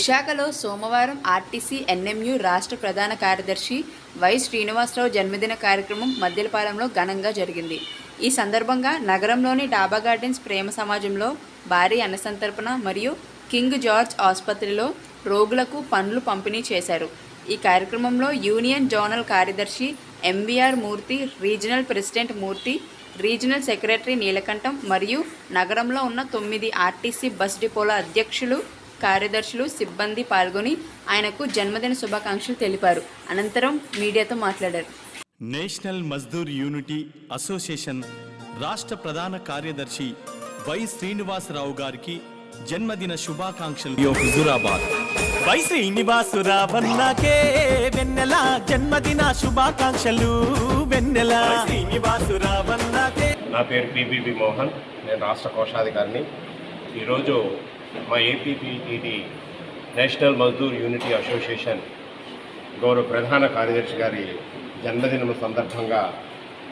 విశాఖలో సోమవారం RTC NMU రాష్ట్ర ప్రధాన కార్యదర్శి వై శ్రీనివాసరావు జన్మదిన కార్యక్రమం మద్దిలపాలెంలో ఘనంగా జరిగింది. ఈ సందర్భంగా నగరంలోని డాబా గార్డెన్స్ ప్రేమ సమాజంలో భారీ అన్నసంతర్పణ మరియు కింగ్ జార్జ్ ఆసుపత్రిలో రోగులకు పనులు పంపిణీ చేశారు. ఈ కార్యక్రమంలో యూనియన్ జోనల్ కార్యదర్శి MBR Murthy regional president Murthy regional secretary Neelakantam మరియు నగరంలో ఉన్న తొమ్మిది ఆర్టీసీ బస్ డిపోల అధ్యక్షులు కార్యదర్శులు సిబ్బంది పాల్గొని ఆయనకు జన్మదిన శుభాకాంక్షలు తెలిపారు. అనంతరం మీడియాతో మాట్లాడారు. నేషనల్ మజ్దూర్ యూనిటీ అసోసియేషన్ రాష్ట్ర ప్రధాన కార్యదర్శి వై శ్రీనివాసరావు గారికి జన్మదిన శుభాకాంక్షలు. హుజురాబాద్. వై శ్రీనివాసురావన్నకే వెన్నెల జన్మదిన శుభాకాంక్షలు. వెన్నెల. శ్రీనివాసురావన్నకే. నా పేరు పిబిబి మోహన్. నేను రాష్ట్ర కోశాధికారిని. ఈరోజు మా APPTD national Mazdoor unity association గౌరవ ప్రధాన కార్యదర్శి గారి జన్మదినం సందర్భంగా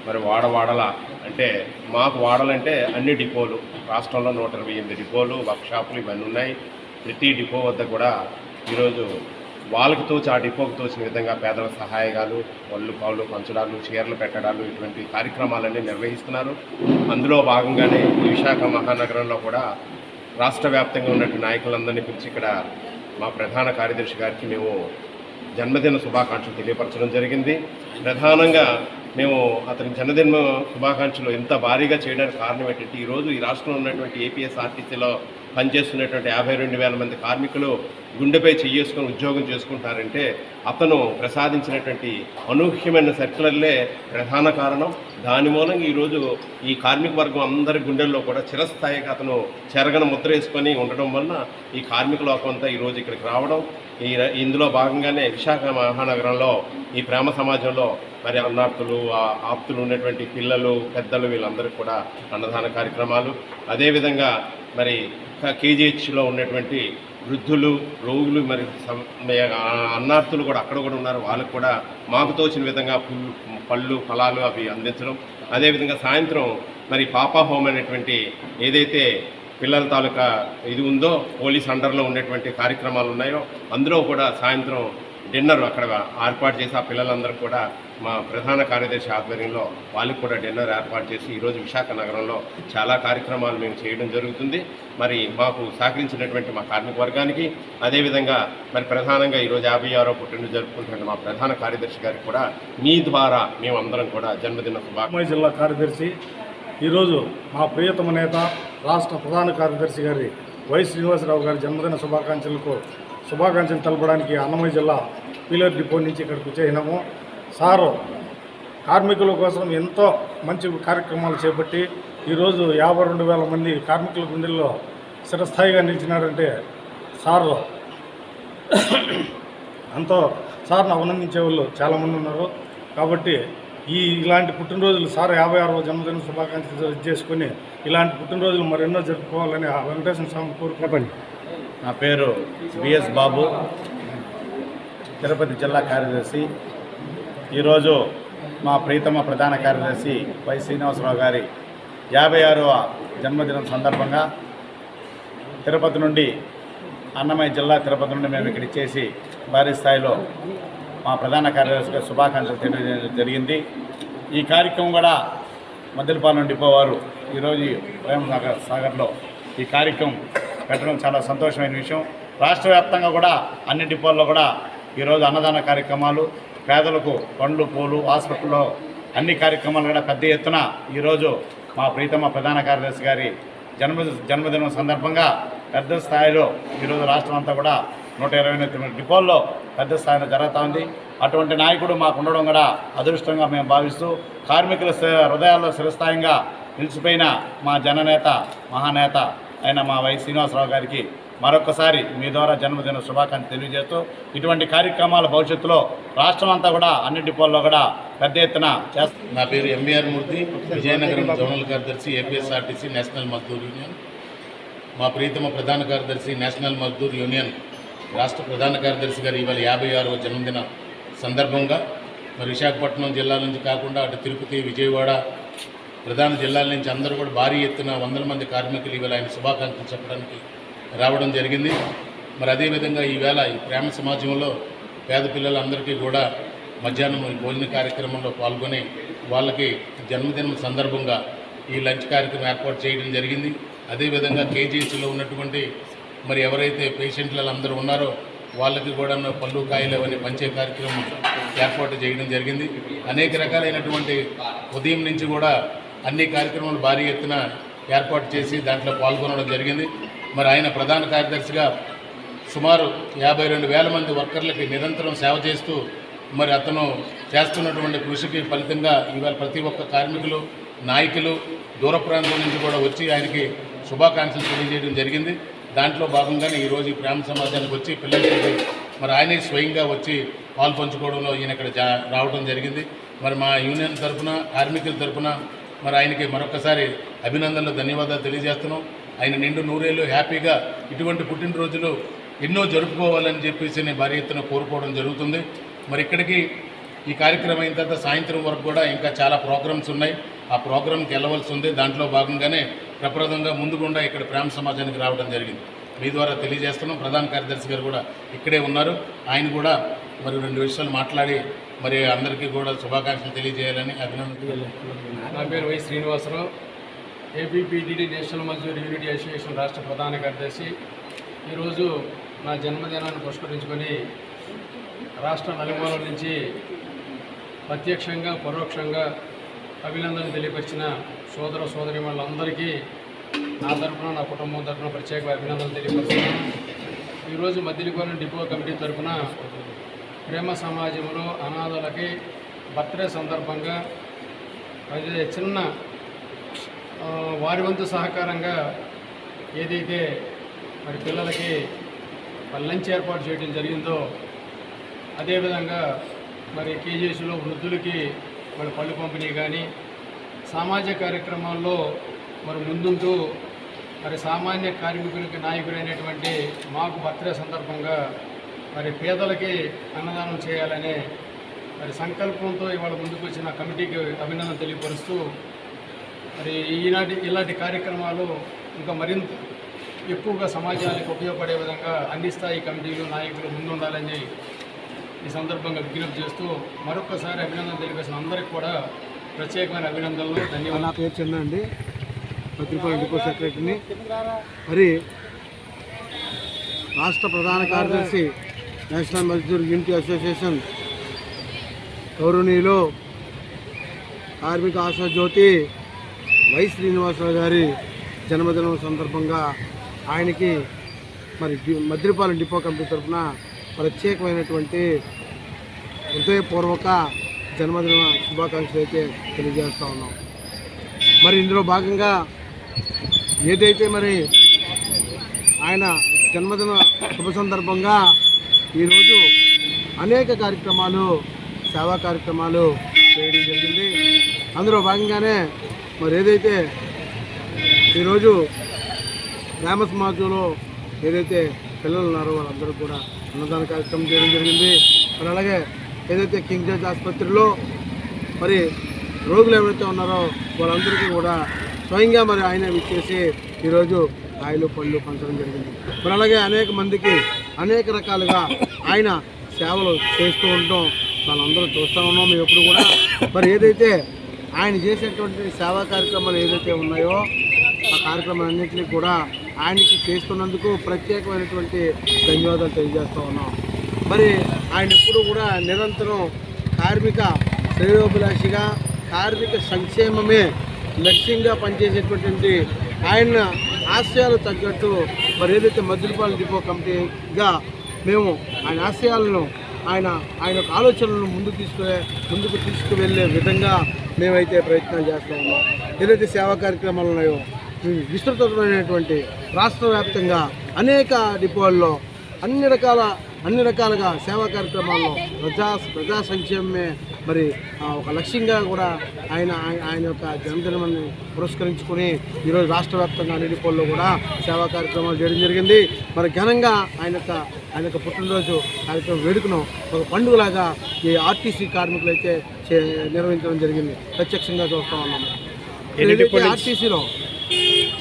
మరి వాడవాడల అంటే మాకు వాడాలంటే అన్ని డిపోలు రాష్ట్రంలో నూట ఇరవై ఎనిమిది డిపోలు వర్క్షాపులు ఇవన్నీ ఉన్నాయి. ప్రతి డిపో వద్ద కూడా ఈరోజు వాళ్ళకి తోచి ఆ డిపోకి తోచిన విధంగా పేదల సహాయగాలు పళ్ళు పావులు పంచడాలు చీరలు పెట్టడాలు ఇటువంటి కార్యక్రమాలన్నీ నిర్వహిస్తున్నారు. అందులో భాగంగానే విశాఖ మహానగరంలో కూడా రాష్ట్ర వ్యాప్తంగా ఉన్నటువంటి నాయకులందరినీ పిలిచి ఇక్కడ మా ప్రధాన కార్యదర్శి గారికి మేము జన్మదిన శుభాకాంక్షలు తెలియపరచడం జరిగింది. ప్రధానంగా మేము అతని జన్మదిన శుభాకాంక్షలు ఇంత భారీగా చేయడానికి కారణం ఏంటంటే ఈరోజు ఈ రాష్ట్రంలో ఉన్నటువంటి ఏపీఎస్ఆర్టీసీలో పనిచేస్తున్నటువంటి యాభై రెండు వేల మంది కార్మికులు గుండెపై చేసుకొని ఉద్యోగం చేసుకుంటారంటే అతను ప్రసాదించినటువంటి అనూహ్యమైన సర్కులర్లే ప్రధాన కారణం. దాని మూలంగా ఈరోజు ఈ కార్మిక వర్గం అందరి గుండెల్లో కూడా చిరస్థాయిగా అతను చెరగన ముద్ర వేసుకొని ఉండడం వలన ఈ కార్మిక లోకం అంతా ఈరోజు ఇక్కడికి రావడం. ఈ ఇందులో భాగంగానే విశాఖ మహానగరంలో ఈ ప్రేమ సమాజంలో మరి అన్నార్థులు ఆ ఆప్తులు ఉన్నటువంటి పిల్లలు పెద్దలు వీళ్ళందరికీ కూడా అన్నదాన కార్యక్రమాలు. అదేవిధంగా మరి కేజీహెచ్లో ఉన్నటువంటి వృద్ధులు రోగులు మరి అన్నార్థులు కూడా అక్కడ కూడా ఉన్నారు. వాళ్ళకు కూడా మాకు తోచిన విధంగా పుల్లు పళ్ళు ఫలాలు అవి అందించడం. అదేవిధంగా సాయంత్రం మరి పాపా హోమ్ అనేటువంటి ఏదైతే పిల్లల తాలూకా ఇది ఉందో పోలీస్ అండర్లో ఉండేటువంటి కార్యక్రమాలు ఉన్నాయో అందులో కూడా సాయంత్రం డిన్నర్ అక్కడ ఏర్పాటు చేసి ఆ పిల్లలందరూ కూడా మా ప్రధాన కార్యదర్శి ఆధ్వర్యంలో వాళ్ళకి కూడా డిన్నర్ ఏర్పాటు చేసి ఈరోజు విశాఖ నగరంలో చాలా కార్యక్రమాలు మేము చేయడం జరుగుతుంది. మరి మాకు సహకరించినటువంటి మా కార్మిక వర్గానికి అదేవిధంగా మరి ప్రధానంగా ఈరోజు యాభై ఆరో పుట్టినరోజు జరుపుకుంటున్న మా ప్రధాన కార్యదర్శి గారికి కూడా మీ ద్వారా మేమందరం కూడా జన్మదిన శుభాకాంక్షలు. జిల్లా కార్యదర్శి ఈరోజు మా ప్రియతమ నేత రాష్ట్ర ప్రధాన కార్యదర్శి గారి వై శ్రీనివాసరావు గారి జన్మదిన శుభాకాంక్షలకు శుభాకాంక్షలు తెలపడానికి అన్నమయ్య జిల్లా పీలర్ డిపో నుంచి ఇక్కడికి వచ్చేసినాము. సారు కార్మికుల కోసం ఎంతో మంచి కార్యక్రమాలు చేపట్టి ఈరోజు యాభై రెండు వేల మంది కార్మికుల గుండెల్లో స్థిరస్థాయిగా నిలిచినారంటే సారు. అంతో సార్ను అభినందించే వాళ్ళు చాలామంది ఉన్నారు. కాబట్టి ఈ ఇలాంటి పుట్టినరోజులు సార్ యాభై ఆరో జన్మదిన శుభాకాంక్షలు చేసుకొని ఇలాంటి పుట్టినరోజులు మరెన్నో జరుపుకోవాలని వెంకటేశ్వర స్వామి కోరుకోపండి నా పేరు బిఎస్ బాబు. తిరుపతి జిల్లా కార్యదర్శి. ఈరోజు మా ప్రీతమ ప్రధాన కార్యదర్శి వై శ్రీనివాసరావు గారి యాభై ఆరవ జన్మదినం సందర్భంగా తిరుపతి నుండి అన్నమయ్య జిల్లా తిరుపతి నుండి మేము ఇక్కడ ఇచ్చేసి భారీ స్థాయిలో మా ప్రధాన కార్యదర్శిగా శుభాకాంక్షలు తెలియజేయడం జరిగింది. ఈ కార్యక్రమం కూడా మద్దెలపాలెం డిపో వారు ఈరోజు ప్రేమ సాగర్ సాగర్లో ఈ కార్యక్రమం పెట్టడం చాలా సంతోషమైన విషయం. రాష్ట్ర వ్యాప్తంగా కూడా అన్ని డిపోల్లో కూడా ఈరోజు అన్నదాన కార్యక్రమాలు పేదలకు పండ్లు పూలు హాస్పిటల్లో అన్ని కార్యక్రమాలు కూడా పెద్ద ఎత్తున ఈరోజు మా ప్రీతమ ప్రధాన కార్యదర్శి గారి జన్మ జన్మదినం సందర్భంగా పెద్ద స్థాయిలో ఈరోజు రాష్ట్రం అంతా కూడా నూట ఇరవై తొమ్మిది డిపోల్లో పెద్ద స్థాయిలో జరుగుతూ ఉంది. అటువంటి నాయకుడు మాకు ఉండడం కూడా అదృష్టంగా మేము భావిస్తూ కార్మికుల హృదయాల్లో చిరస్థాయిగా నిలిచిపోయిన మా జననేత మహానేత ఆయన మా వై శ్రీనివాసరావు గారికి మరొకసారి మీ ద్వారా జన్మదిన శుభాకాంక్షలు తెలియజేస్తూ ఇటువంటి కార్యక్రమాల భవిష్యత్తులో రాష్ట్రం అంతా కూడా అన్ని డిపోల్లో కూడా పెద్ద ఎత్తున చేస్తారు నా పేరు ఎంబీఆర్ మూర్తి విజయనగరం జోనల్ కార్యదర్శి ఏపీఎస్ఆర్టీసీ నేషనల్ మజ్దూర్ యూనియన్. మా ప్రీతమ ప్రధాన కార్యదర్శి నేషనల్ మజ్దూర్ యూనియన్ రాష్ట్ర ప్రధాన కార్యదర్శి గారు ఇవాళ యాభై ఆరవ జన్మదిన సందర్భంగా. మరి విశాఖపట్నం జిల్లా నుంచి కాకుండా అటు తిరుపతి విజయవాడ ప్రధాన జిల్లాల నుంచి అందరూ కూడా భారీ ఎత్తున వందల మంది కార్మికులు ఈవేళ ఆయన శుభాకాంక్షలు చెప్పడానికి రావడం జరిగింది. మరి అదేవిధంగా ఈవేళ ఈ ప్రేమ సమాజంలో పేద పిల్లలందరికీ కూడా మధ్యాహ్నం ఈ భోజన కార్యక్రమంలో పాల్గొని వాళ్ళకి జన్మదినం సందర్భంగా ఈ లంచ్ కార్యక్రమం ఏర్పాటు చేయడం జరిగింది. అదేవిధంగా కేజీసీలో ఉన్నటువంటి మరి ఎవరైతే పేషెంట్లు అందరూ ఉన్నారో వాళ్ళకి కూడా పళ్ళు కాయలు అవన్నీ పంచే కార్యక్రమం ఏర్పాటు చేయడం జరిగింది. అనేక రకాలైనటువంటి ఉదయం నుంచి కూడా అన్ని కార్యక్రమాలు భారీ ఎత్తున ఏర్పాటు చేసి దాంట్లో పాల్గొనడం జరిగింది. మరి ఆయన ప్రధాన కార్యదర్శిగా సుమారు యాభై రెండు వేల మంది వర్కర్లకి నిరంతరం సేవ చేస్తూ మరి అతను చేస్తున్నటువంటి కృషికి ఫలితంగా ఇవాళ ప్రతి ఒక్క కార్మికులు నాయకులు దూర ప్రాంతం నుంచి కూడా వచ్చి ఆయనకి శుభాకాంక్షలు తెలియజేయడం జరిగింది. దాంట్లో భాగంగానే ఈరోజు ఈ ప్రేమ సమాజానికి వచ్చి పిల్లలకి మరి ఆయనే స్వయంగా వచ్చి పాలు పంచుకోవడంలో ఈయన ఇక్కడ జా రావడం జరిగింది. మరి మా యూనియన్ తరఫున కార్మికుల తరఫున మరి ఆయనకి మరొకసారి అభినందనలు ధన్యవాదాలు తెలియజేస్తున్నాం. ఆయన నిండు నూరేళ్ళు హ్యాపీగా ఇటువంటి పుట్టినరోజులు ఎన్నో జరుపుకోవాలని చెప్పేసి నేను భారీ ఎత్తున కోరుకోవడం జరుగుతుంది. మరి ఇక్కడికి ఈ కార్యక్రమం అయిన తర్వాత సాయంత్రం వరకు కూడా ఇంకా చాలా ప్రోగ్రామ్స్ ఉన్నాయి. ఆ ప్రోగ్రామ్కి వెళ్ళవలసి ఉంది. దాంట్లో భాగంగానే ప్రప్రదంగా ముందుకుండా ఇక్కడ ప్రేమ సమాజానికి రావడం జరిగింది. మీ ద్వారా తెలియజేస్తున్నాం. ప్రధాన కార్యదర్శి గారు కూడా ఇక్కడే ఉన్నారు. ఆయన కూడా మరి రెండు విషయాలు మాట్లాడి మరి అందరికీ కూడా శుభాకాంక్షలు తెలియజేయాలని అభినందనలు నా పేరు Y Srinivasarao. APPTD national Mazdoor unity association రాష్ట్ర ప్రధాన కార్యదర్శి. ఈరోజు నా జన్మదినాన్ని పురస్కరించుకొని రాష్ట్ర నలుమూల నుంచి ప్రత్యక్షంగా పరోక్షంగా అభినందనలు తెలియపరిచిన సోదర సోదరి వాళ్ళందరికీ నా తరపున నా కుటుంబం తరపున ప్రత్యేక అభినందనలు తెలియపరుస్తున్నాను. ఈరోజు మద్దిలికోన డిపో కమిటీ తరపున ప్రేమ సమాజంలో అనాథలకి బర్త్డే సందర్భంగా చిన్న వారి వంతు సహకారంగా ఏదైతే మరి పిల్లలకి లంచ్ ఏర్పాటు చేయడం జరిగిందో అదేవిధంగా మరి కేజీఎస్లో వృద్ధులకి మరి పళ్ళు పంపిణీ కానీ సామాజిక కార్యక్రమాల్లో మరి ముందుంటూ మరి సామాన్య కార్మికులకి నాయకుడైనటువంటి మాకు బర్త్డే సందర్భంగా మరి పేదలకి అన్నదానం చేయాలనే మరి సంకల్పంతో ఇవాళ ముందుకు వచ్చిన కమిటీకి అభినందన తెలియపరుస్తూ మరి ఈనాటి ఇలాంటి కార్యక్రమాలు ఇంకా మరింత ఎక్కువగా సమాజానికి ఉపయోగపడే విధంగా అన్ని స్థాయి కమిటీలు నాయకులు ముందుండాలని ఈ సందర్భంగా విజ్ఞప్తి చేస్తూ మరొకసారి అభినందన తెలిపేసిన అందరికీ కూడా ప్రత్యేకమైన అభినందనలు ధన్యవాదాలు. నా పేరు చంద్ర అండి. పత్రికల డిపో సెక్రటరీని. మరి రాష్ట్ర ప్రధాన కార్యదర్శి నేషనల్ మజ్దూర్ యూనిటీ అసోసియేషన్ గౌరవనీయులు కార్మిక ఆశాజ్యోతి వై శ్రీనివాసరావు గారి జన్మదినం సందర్భంగా ఆయనకి మరి మద్రిపాలెం డిపో కమిటీ తరఫున ప్రత్యేకమైనటువంటి హృదయపూర్వక జన్మదిన శుభాకాంక్షలు అయితే తెలియజేస్తూ ఉన్నాం. మరి ఇందులో భాగంగా ఏదైతే మరి ఆయన జన్మదిన శుభ సందర్భంగా ఈరోజు అనేక కార్యక్రమాలు సేవా కార్యక్రమాలు చేయడం జరిగింది. అందులో భాగంగానే మరి ఏదైతే ఈరోజు గ్రామ సమాజంలో ఏదైతే పిల్లలు ఉన్నారో వాళ్ళందరూ కూడా అన్నదాన కార్యక్రమం చేయడం జరిగింది. మరి అలాగే ఏదైతే కింగ్ జార్జ్ ఆసుపత్రిలో మరి రోగులు ఎవరైతే ఉన్నారో వాళ్ళందరికీ కూడా స్వయంగా మరి ఆయన విచ్చేసి ఈరోజు కాయలు పళ్ళు పంచడం జరిగింది. మరి అలాగే అనేక మందికి అనేక రకాలుగా ఆయన సేవలు చేస్తూ ఉంటాం మనందరూ చూస్తూ ఉన్నాం. ఎప్పుడు కూడా మరి ఏదైతే ఆయన చేసేటువంటి సేవా కార్యక్రమాలు ఏదైతే ఉన్నాయో ఆ కార్యక్రమాలన్నింటినీ కూడా ఆయనకి చేస్తున్నందుకు ప్రత్యేకమైనటువంటి ధన్యవాదాలు తెలియజేస్తూ ఉన్నాం. మరి ఆయన ఎప్పుడు కూడా నిరంతరం కార్మిక శ్రేయోభిలాషిగా కార్మిక సంక్షేమమే లక్ష్యంగా పనిచేసేటటువంటి ఆయన ఆశయాలు తగ్గట్టు మరి ఏదైతే మద్దిలపాలెం డిపో కమిటీగా మేము ఆయన ఆశయాలను ఆయన ఆయన యొక్క ఆలోచనలను ముందుకు తీసుకునే ముందుకు తీసుకువెళ్ళే విధంగా మేమైతే ప్రయత్నాలు చేస్తూ ఉన్నాం. ఏదైతే సేవా కార్యక్రమాలు ఉన్నాయో విస్తృతమైనటువంటి రాష్ట్ర వ్యాప్తంగా అనేక డిపోల్లో అన్ని రకాల అన్ని రకాలుగా సేవా కార్యక్రమాల్లో ప్రజా ప్రజా సంక్షేమమే మరి ఒక లక్ష్యంగా కూడా ఆయన ఆయన- యొక్క జన్మదినాన్ని పురస్కరించుకుని ఈరోజు రాష్ట్ర వ్యాప్తంగా అన్ని కూడా సేవా కార్యక్రమాలు చేయడం జరిగింది. మరి ఘనంగా ఆయన యొక్క ఆయన యొక్క పుట్టినరోజు కార్యక్రమం వేడుకను ఒక పండుగలాగా ఈ ఆర్టీసీ కార్మికులు అయితే నిర్వహించడం జరిగింది. ప్రత్యక్షంగా చూస్తూ ఉన్నాము ఏదైతే ఆర్టీసీలో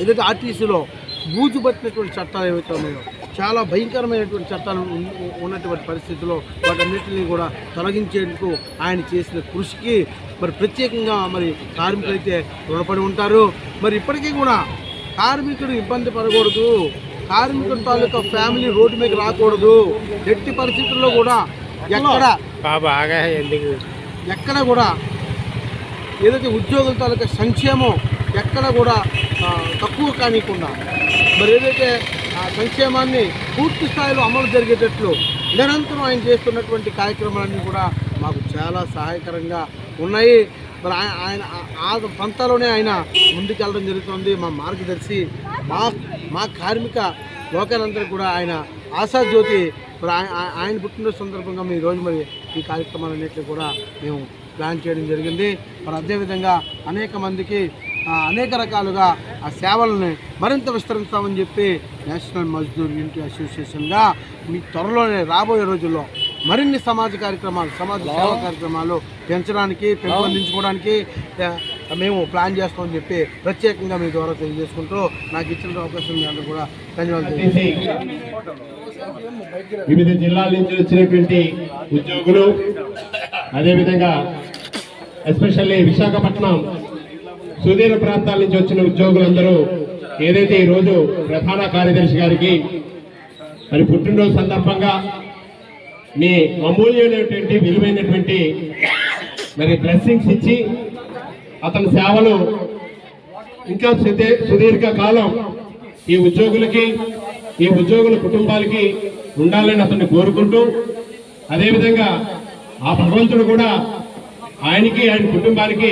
ఏదైతే ఆర్టీసీలో బూజు పట్టినటువంటి చట్టాలు ఏవైతే ఉన్నాయో చాలా భయంకరమైనటువంటి చట్టాలు ఉన్- ఉన్నటువంటి పరిస్థితుల్లో వాటన్నిటిని కూడా తొలగించేందుకు ఆయన చేసిన కృషికి మరి ప్రత్యేకంగా మరి కార్మికులైతే రుణపడి ఉంటారు. మరి ఇప్పటికీ కూడా కార్మికుడు ఇబ్బంది పడకూడదు. కార్మికుడి తాలూకా ఫ్యామిలీ రోడ్డు మీద రాకూడదు. ఎట్టి పరిస్థితుల్లో కూడా ఎక్కడ ఎక్కడ కూడా ఏదైతే ఉద్యోగుల తాలూకా సంక్షేమం ఎక్కడ కూడా తక్కువ కానికుండా మరి ఏదైతే సంక్షేమాన్ని పూర్తి స్థాయిలో అమలు జరిగేటట్లు నిరంతరం ఆయన చేస్తున్నటువంటి కార్యక్రమాలన్నీ కూడా మాకు చాలా సహాయకరంగా ఉన్నాయి. మరి ఆయన ఆయన ఆ- ఆ పంతాలోనే ఆయన ముందుకెళ్ళడం జరుగుతుంది. మా మార్గదర్శి మా మా కార్మిక లోకాలందరూ కూడా ఆయన ఆశాజ్యోతి మరి ఆయన పుట్టినరోజు సందర్భంగా మీ రోజు మరి ఈ కార్యక్రమాలన్నింటినీ కూడా మేము ప్లాన్ చేయడం జరిగింది. మరి అదేవిధంగా అనేక మందికి అనేక రకాలుగా ఆ సేవలను మరింత విస్తరిస్తామని చెప్పి నేషనల్ మజ్దూర్ యూనిటీ అసోసియేషన్గా మీ త్వరలోనే రాబోయే రోజుల్లో మరిన్ని సమాజ కార్యక్రమాలు సమాజ సేవా కార్యక్రమాలు పెంచడానికి పెంపొందించుకోవడానికి మేము ప్లాన్ చేస్తామని చెప్పి ప్రత్యేకంగా మీ ద్వారా తెలియజేసుకుంటూ నాకు ఇచ్చిన అవకాశం అందరూ కూడా ధన్యవాదాలు. వివిధ జిల్లాల నుంచి వచ్చినటువంటి ఉద్యోగులు అదేవిధంగా ఎస్పెషల్లీ విశాఖపట్నం సుదీర ప్రాంతాల నుంచి వచ్చిన ఉద్యోగులందరూ ఏదైతే ఈరోజు ప్రధాన కార్యదర్శి గారికి మరి పుట్టినరోజు సందర్భంగా మీ అమూల్యమైనటువంటి విలువైనటువంటి మరి డ్రెస్సింగ్స్ ఇచ్చి అతని సేవలు ఇంకా సుదీర్ఘ కాలం ఈ ఉద్యోగులకి ఈ ఉద్యోగుల కుటుంబాలకి ఉండాలని అతన్ని కోరుకుంటూ అదేవిధంగా ఆ భగవంతుడు కూడా ఆయనకి ఆయన కుటుంబానికి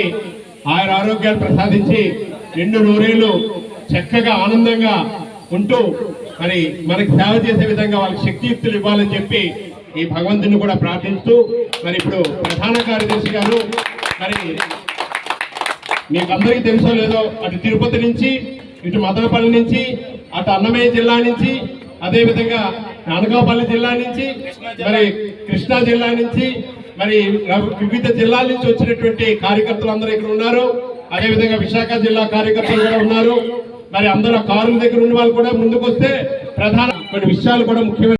ఆయన ఆరోగ్యాలు ప్రసాదించి రెండు నూరేళ్ళు చక్కగా ఆనందంగా ఉంటూ మరి మనకి సేవ చేసే విధంగా వాళ్ళకి శక్తియుక్తులు ఇవ్వాలని చెప్పి ఈ భగవంతుని కూడా ప్రార్థిస్తూ మరి ఇప్పుడు ప్రధాన కార్యదర్శి గారు మరి మీకు అందరికీ తెలుసో లేదో అటు తిరుపతి నుంచి ఇటు మదనపల్లి నుంచి అటు అన్నమయ్య జిల్లా నుంచి అదేవిధంగా అనకాపల్లి జిల్లా నుంచి మరి కృష్ణా జిల్లా నుంచి మరి వివిధ జిల్లాల నుంచి వచ్చినటువంటి కార్యకర్తలు అందరూ ఇక్కడ ఉన్నారు. అదే విధంగా విశాఖ జిల్లా కార్యకర్తలు కూడా ఉన్నారు. మరి అందరూ కారుల దగ్గర ఉన్న వాళ్ళు కూడా ముందుకు వస్తే ప్రధాన కొన్ని విషయాలు కూడా ముఖ్యమైన